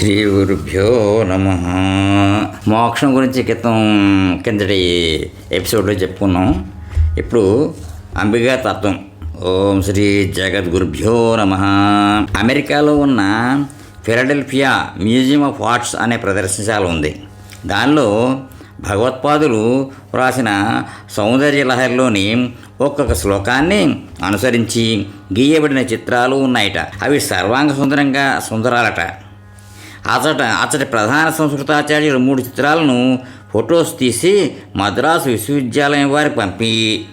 శ్రీ గురుభ్యో నమ. మోక్షం గురించి క్రితం కిందటి ఎపిసోడ్లో చెప్పుకున్నాం. ఇప్పుడు అంబికా తత్వం. ఓం శ్రీ జగద్గురుభ్యో నమ. అమెరికాలో ఉన్న ఫిలడెల్ఫియా మ్యూజియం ఆఫ్ ఆర్ట్స్ అనే ప్రదర్శనశాల ఉంది. దానిలో భగవత్పాదులు వ్రాసిన సౌందర్య లహరిలోని ఒక్కొక్క శ్లోకాన్ని అనుసరించి గీయబడిన చిత్రాలు ఉన్నాయట. అవి సర్వాంగ సుందరంగా సుందరాలట. అతట అతడి ప్రధాన సంస్కృతాచార్యులు మూడు చిత్రాలను ఫొటోస్ తీసి మద్రాసు విశ్వవిద్యాలయం వారికి పంపి.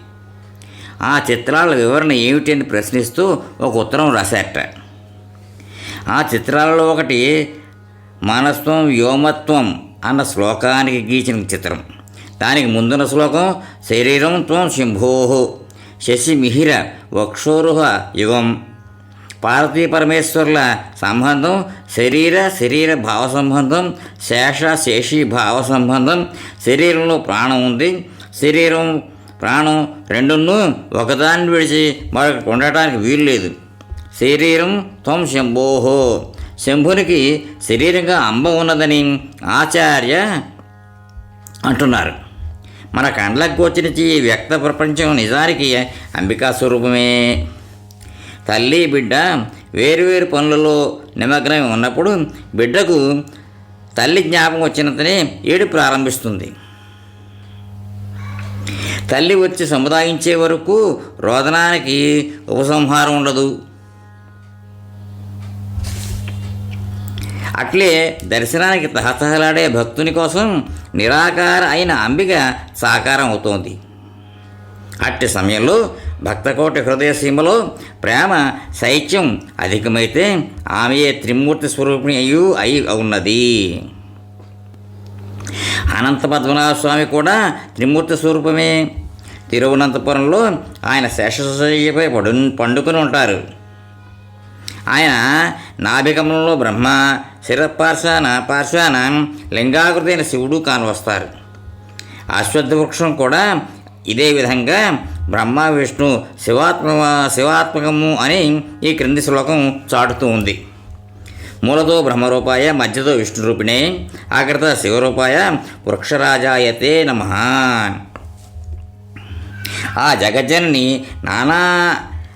ఆ చిత్రాల వివరణ ఏమిటి అని ప్రశ్నిస్తూ ఒక ఉత్తరం రాశారట. ఆ చిత్రాలలో ఒకటి మనస్వం వ్యోమత్వం అన్న శ్లోకానికి గీచిన చిత్రం. దానికి ముందున్న శ్లోకం శరీరం త్వం శంభో శశిమిహిర వక్షోరుహ యుగం పార్వతీ పరమేశ్వర్ల సంబంధం శరీర శరీర భావ సంబంధం శేష శేషి భావ సంబంధం. శరీరంలో ప్రాణం ఉంది. శరీరం ప్రాణం రెండును ఒకదాన్ని విడిచి మరొకటి ఉండటానికి వీలు లేదు. శరీరం త్వం శంభోహో శంభునికి శరీరంగా అంబ ఉన్నదని ఆచార్య అంటున్నారు. మన కండ్లకు గోచరించి ఈ వ్యక్త ప్రపంచం నిజానికి అంబికా స్వరూపమే. తల్లి బిడ్డ వేరువేరు పనులలో నిమగ్నం ఉన్నప్పుడు బిడ్డకు తల్లి జ్ఞాపకం వచ్చినంతనే ఏడు ప్రారంభిస్తుంది. తల్లి వచ్చి సముదాయించే వరకు రోదనానికి ఉపసంహారం ఉండదు. అట్లే దర్శనానికి తహతహలాడే భక్తుని కోసం నిరాకార అయిన అంబిక సాకారం అవుతోంది. అట్టి సమయంలో భక్తకోటి హృదయ సీమలో ప్రేమ శైత్యం అధికమైతే ఆమెయే త్రిమూర్తి స్వరూపిణి అయ్యు అయి ఉన్నది. అనంత పద్మనాభ స్వామి కూడా త్రిమూర్తి స్వరూపమే. తిరువనంతపురంలో ఆయన శేషశయ్యపై పడు పండుకొని ఉంటారు. ఆయన నాభికమలంలో బ్రహ్మ శిరపార్శ్వాన పార్శ్వాన లింగాకృతి అయిన శివుడు కానవస్తారు అశ్వత్థ వృక్షం కూడా ఇదే విధంగా బ్రహ్మ విష్ణు శివాత్మ శివాత్మకము అని ఈ క్రింది శ్లోకం చాటుతూ ఉంది. మూలతో బ్రహ్మరూపాయ మధ్యతో విష్ణురూపిణే ఆకృత శివరూపాయ వృక్షరాజాయతే నమ. ఆ జగజ్జనని నానా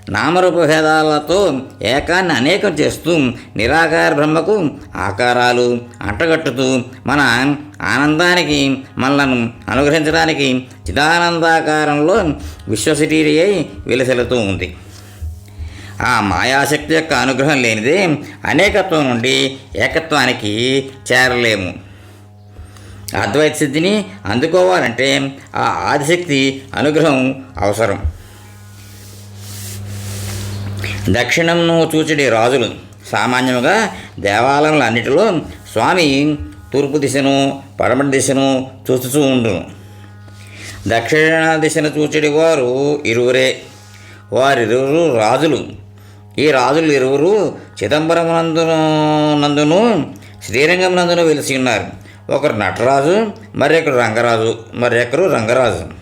నామరూపభేదాలతో ఏకాన్ని అనేకం చేస్తూ నిరాకార బ్రహ్మకు ఆకారాలు అంటగట్టుతూ మన ఆనందానికి మనలను అనుగ్రహించడానికి చిదానందాకారంలో విశ్వశరీరి అయి విలసిల్లుతూ ఉంది. ఆ మాయాశక్తి యొక్క అనుగ్రహం లేనిదే అనేకత్వం నుండి ఏకత్వానికి చేరలేము. అద్వైత సిద్ధిని అందుకోవాలంటే ఆ ఆదిశక్తి అనుగ్రహం అవసరం. దక్షిణంను చూచడి రాజులు. సామాన్యముగా దేవాలయములు అన్నిటిలో స్వామి తూర్పు దిశను పడమటి దిశను చూస్తూ ఉండును. దక్షిణ దిశను చూచడి వారు ఇరువురే. వారిరువురు రాజులు. ఈ రాజులు ఇరువురు చిదంబరం నందును నందును శ్రీరంగం నందును వెలిసి ఉన్నారు. ఒకరు నటరాజు మరొకరు రంగరాజు మరొకరు రంగరాజు.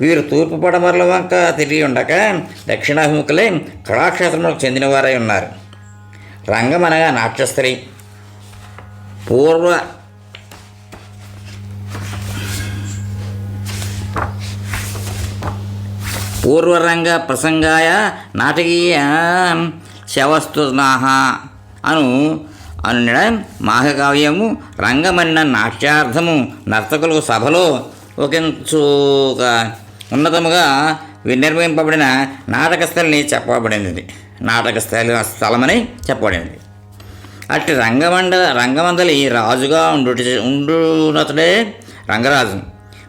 వీరు తూర్పు పడమరల వంక తిరిగి ఉండక దక్షిణాభిముఖులై కళాక్షేత్రములకు చెందినవారై ఉన్నారు. రంగం అనగా నాట్యస్త్రీ. పూర్వ పూర్వరంగ ప్రసంగాయ నాటకీయ శవస్తునాహ అను అనుడ మాఘకావ్యము రంగమన్న నాట్యార్థము నర్తకులు సభలో ఒకంచుగా ఉన్నతముగా నిర్మింపబడిన నాటక స్థలిని చెప్పబడినది. నాటక స్థలి స్థలమని చెప్పబడినది. అట్టి రంగమండ రంగమందలి రాజుగా ఉండు ఉండునతడే రంగరాజు.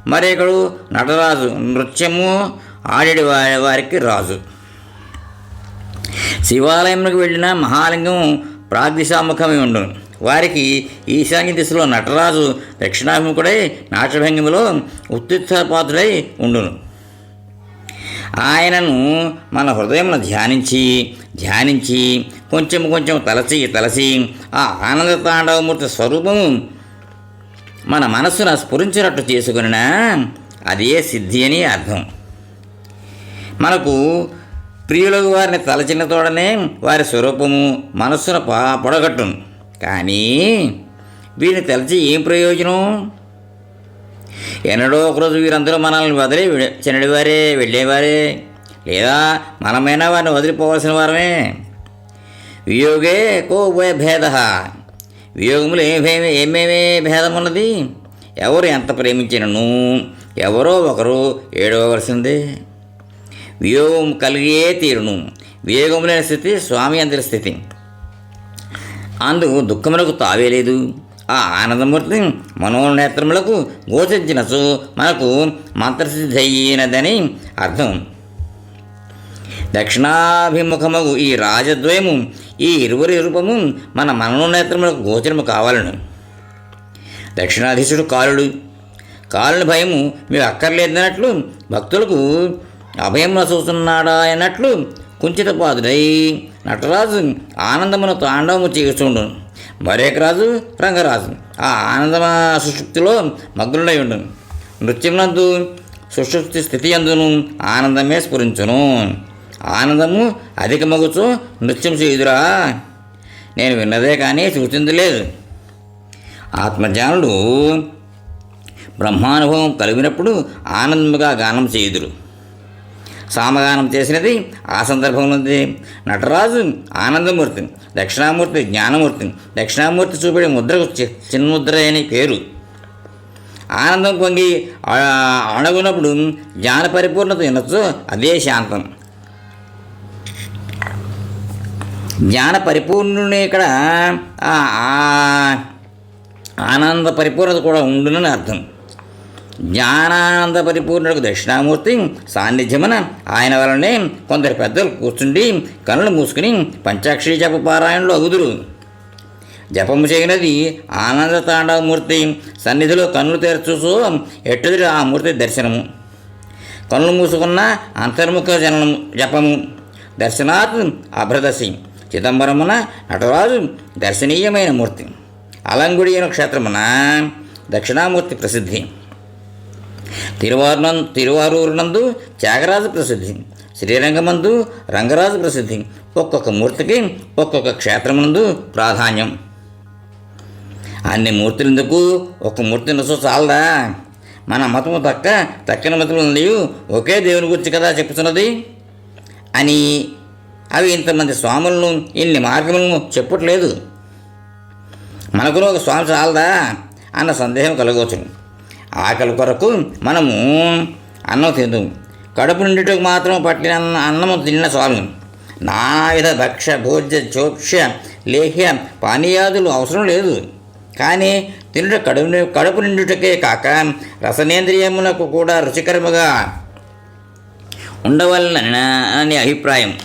మరొకడు? నటరాజు. నృత్యము ఆడేడి వారి వారికి రాజు. శివాలయంలోకి వెళ్ళిన మహాలింగం ప్రాగ్దిశాముఖమై ఉండును. వారికి ఈశాన్య దిశలో నటరాజు దక్షిణాభిముఖుడై నాట్యభంగిమలో ఉత్తిత్పాత్రుడై ఉండును. ఆయనను మన హృదయంలో ధ్యానించి ధ్యానించి కొంచెం కొంచెం తలచి తలసి ఆ ఆనంద తాండవమూర్తి స్వరూపము మన మనస్సును స్ఫురించినట్టు చేసుకునినా అదే సిద్ధి అని అర్థం. మనకు ప్రియులకు వారిని తలచిన తోడనే వారి స్వరూపము మనస్సును పొడగట్టును. కానీ వీరిని తలచి ఏం ప్రయోజనం? ఎన్నడో ఒకరోజు వీరందరూ మనల్ని వదిలి చిన్నడివారే చెనడివారే వెళ్ళేవారే. లేదా మనమైనా వారిని వదిలిపోవాల్సిన వారమే. వియోగే కో ఉభయ భేద. వియోగములు ఏమేమి భేద ఏమేమే భేదం ఉన్నది ఎవరు ఎంత ప్రేమించినను? ఎవరో ఒకరు ఏడవలసిందే వియోగం కలిగే తీరును. వియోగం లేని స్థితి స్వామి అందరి స్థితి. అందుకు దుఃఖములకు తావేలేదు ఆ ఆనందమూర్తి మనోనేత్రములకు గోచరించినచు మనకు మంత్రసిద్ధి అయినదని అర్థం. దక్షిణాభిముఖము ఈ రాజద్వయము ఈ ఇరువురి రూపము మన మనోనేత్రములకు గోచరము కావాలను. దక్షిణాధీశుడు కాలుడు. కాలుని భయము మీకు అక్కర్లేదన్నట్లు భక్తులకు అభయం చూస్తున్నాడా అన్నట్లు కుంచితపాదుడై నటరాజు ఆనందమును తాండవము చేస్తుండు మరొక రాజు రంగరాజు. ఆ ఆనందమ సుషుప్తిలో మగ్నుడై ఉండు నృత్యమునందు సుషుప్తి స్థితి అందును ఆనందమే స్ఫురించును. ఆనందము అధికమగుచు నృత్యం చేయుదురా నేను విన్నదే కానీ చూసింది లేదు. ఆత్మజ్ఞానుడు బ్రహ్మానుభవం కలిగినప్పుడు ఆనందముగా గానం చేయుదురు. సామగానం చేసినది ఆ సందర్భంలో నటరాజు ఆనందమూర్తి దక్షిణామూర్తి జ్ఞానమూర్తి దక్షిణామూర్తి చూపడే ముద్రకు చిన్ముద్ర అనే పేరు. ఆనందం పొంగి అణగునప్పుడు జ్ఞాన పరిపూర్ణత వినొచ్చు అదే శాంతం. జ్ఞాన పరిపూర్ణుని ఇక్కడ ఆనంద పరిపూర్ణత కూడా ఉండునని అర్థం. జ్ఞానానంద పరిపూర్ణుడికి దక్షిణామూర్తి సాన్నిధ్యమున ఆయన వలనే కొందరు పెద్దలు కూర్చుండి కనులు మూసుకుని పంచాక్షరి జప పారాయణలో అగుదురు. జపము చేయనది ఆనంద తాండవమూర్తి సన్నిధిలో కన్నులు తెరచూసో ఎట్టుదిరి ఆ మూర్తి దర్శనము. కన్నులు మూసుకున్న అంతర్ముఖ జనము జపము. దర్శనాత్ అభ్రదశి. చిదంబరమున నటరాజు దర్శనీయమైన మూర్తి. అలంగుడి క్షేత్రమున దక్షిణామూర్తి ప్రసిద్ధి. తిరువారునం తిరువారూరునందు త్యాగరాజు ప్రసిద్ధి శ్రీరంగమందు రంగరాజు ప్రసిద్ధి ఒక్కొక్క మూర్తికి ఒక్కొక్క క్షేత్రమునందు ప్రాధాన్యం. అన్ని మూర్తులందుకు? ఒక మూర్తి నసు చాలదా? మన మతము తక్క తక్కిన మతములు ఒకే దేవుని గురించి కదా చెప్పుతున్నది అని అవి ఇంతమంది స్వాములను ఇన్ని మార్గములను చెప్పట్లేదు. మనకును ఒక స్వామి చాలదా? అన్న సందేహం కలగవచ్చు ఆకలి కొరకు మనము అన్నం తిందు. కడుపు నిండుటకు మాత్రం పట్టిన అన్నము తిన్న స్వామి. నానావిధ భక్ష భోజ్య చోక్ష లేహ్య పానీయాదులు అవసరం లేదు. కానీ తినుట కడుపు కడుపు నిండుటకే కాక రసనేంద్రియములకు కూడా రుచికరముగా ఉండవలన అనే అభిప్రాయం.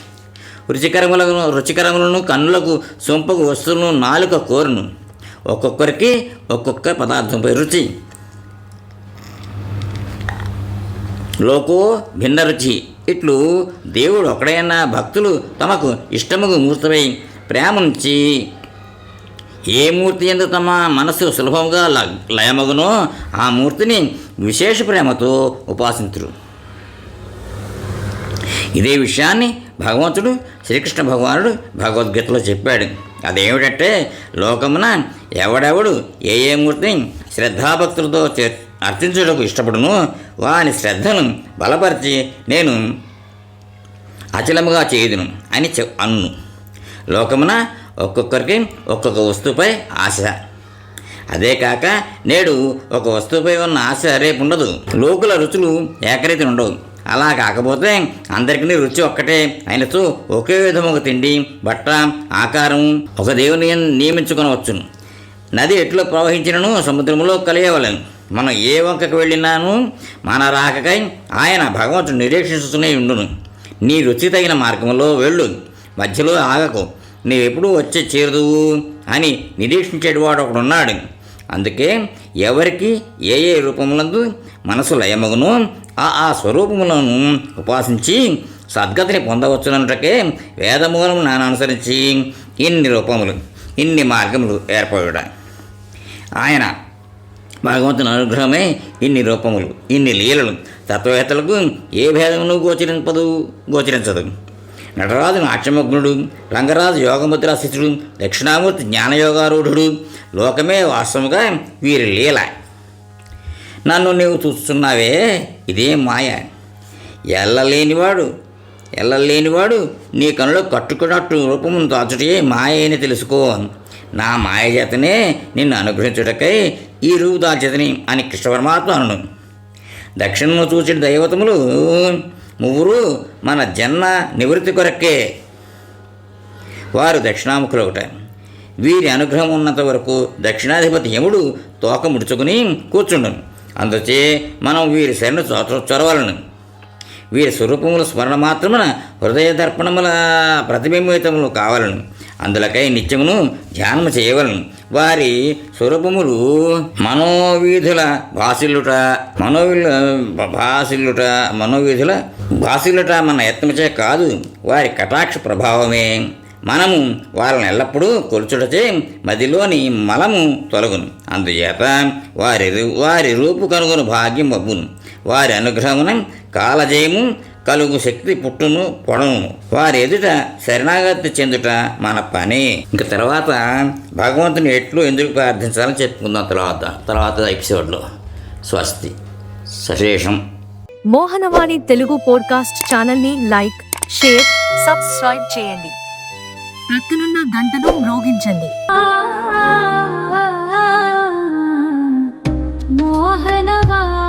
రుచికరములను రుచికరములను కన్నులకు సొంపకు వస్తువులను నాలుక కోరును. ఒక్కొక్కరికి ఒక్కొక్క పదార్థంపై రుచి. లోకో భిన్న రుచి ఇట్లు దేవుడు ఒకడైనా భక్తులు తమకు ఇష్టముగు మూర్తమై ప్రేమ నుంచి ఏ మూర్తి ఎందు తమ మనసు సులభముగా ల- లయమగునో ఆ మూర్తిని విశేష ప్రేమతో ఉపాసించరు ఇదే విషయాన్ని భగవంతుడు శ్రీకృష్ణ భగవానుడు భగవద్గీతలో చెప్పాడు. అదేమిటంటే లోకమున ఎవడెవడు ఏ ఏ మూర్తిని శ్రద్ధాభక్తులతో చేర్చు అర్థించుటకు ఇష్టపడును. వాని శ్రద్ధను బలపరిచి నేను అచలముగా చేయుదును అని చె అన్ను. లోకమున ఒక్కొక్కరికి ఒక్కొక్క వస్తువుపై ఆశ. అదే కాక నేడు ఒక వస్తువుపై ఉన్న ఆశ రేపు ఉండదు లోకుల రుచులు ఏకరీతి ఉండవు. అలా కాకపోతే అందరికీ రుచి ఒక్కటే అయినచో ఒకే విధముగా తిండి బట్ట ఆకారం ఒక దేవుని నియమించుకొనవచ్చును. నది ఎట్లో ప్రవహించినను? సముద్రంలో కలియవలను. మనం ఏ వంకకు వెళ్ళినాను? మన రాకకై ఆయన భగవంతుడు నిరీక్షిస్తూనే ఉండును. నీ రుచి తగిన మార్గంలో వెళ్ళు. మధ్యలో ఆగకు. నీవెప్పుడు వచ్చి చేరుదువు? అని నిరీక్షించేటివాడు ఒకడున్నాడు అందుకే ఎవరికి ఏ ఏ రూపములందు మనసు లయమగును ఆ ఆ స్వరూపములను ఉపాసించి సద్గతిని పొందవచ్చునంటకే వేదమూలం నాను అనుసరించి ఇన్ని రూపములు ఇన్ని మార్గములు ఏర్పడా ఆయన. భగవంతుని అనుగ్రహమే ఇన్ని రూపములు ఇన్ని లీలలు తత్వవేత్తలకు ఏ భేదమును గోచరింపదు గోచరించదు. నటరాజు నాట్యమగ్నుడు రంగరాజు యోగముద్రాశితుడు దక్షిణామూర్తి జ్ఞానయోగారూఢుడు లోకమే వాస్తవముగా వీరి లీల. నన్ను నీవు చూస్తున్నావే ఇదే మాయ. ఎల్లలేనివాడు ఎల్లలేనివాడు నీ కనులో కట్టుకున్నట్టు రూపమును దాచుటే మాయ అని తెలుసుకో. నా మాయ చేతనే నిన్ను అనుగ్రహించుటకై ఈ రూపు దాల్చేతని అని కృష్ణ పరమాత్మ అను దక్షిణము చూచిన దైవతములు ముగ్గురు మన జన్మ నివృత్తి కొరకే. వారు దక్షిణాముఖులు ఒకట వీరి అనుగ్రహం ఉన్నంత వరకు దక్షిణాధిపతి యముడు తోక ముడుచుకుని కూర్చుండను అందుచే మనం వీరి శరణు చొరవలను. వీరి స్వరూపముల స్మరణ మాత్రమున హృదయ దర్పణముల ప్రతిబింబితములు కావాలను. అందులకై నిత్యమును ధ్యానము చేయవలను. వారి స్వరూపములు మనోవీధుల భాసిల్లుట మనోవిల భాసిల్లుట మనోవీధుల భాసిల్లుట మన యత్నముచే కాదు వారి కటాక్ష ప్రభావమే. మనము వాళ్ళని ఎల్లప్పుడూ కొలుచుటచే మదిలోని మలము తొలగును. అందుచేత వారి వారి రూపు కనుగొను భాగ్యం అబ్బును. వారి అనుగ్రహమున కాలజయము కలుగు శక్తి పుట్టును పొడవును. వారి ఎదుట శరణాగతి చెందుట మన పని. ఇంక తర్వాత భగవంతుని ఎట్లు ఎందుకు ప్రార్థించాలని చెప్పుకుందాం తర్వాత తర్వాత ఎపిసోడ్లో. స్వస్తి. సశేషం. మోహనవాణి తెలుగు పోడ్కాస్ట్ ఛానల్ని లైక్ షేర్ సబ్స్క్రైబ్ చేయండి. ప్రక్కనున్న గంటను మ్రోగించండి. మోహనవా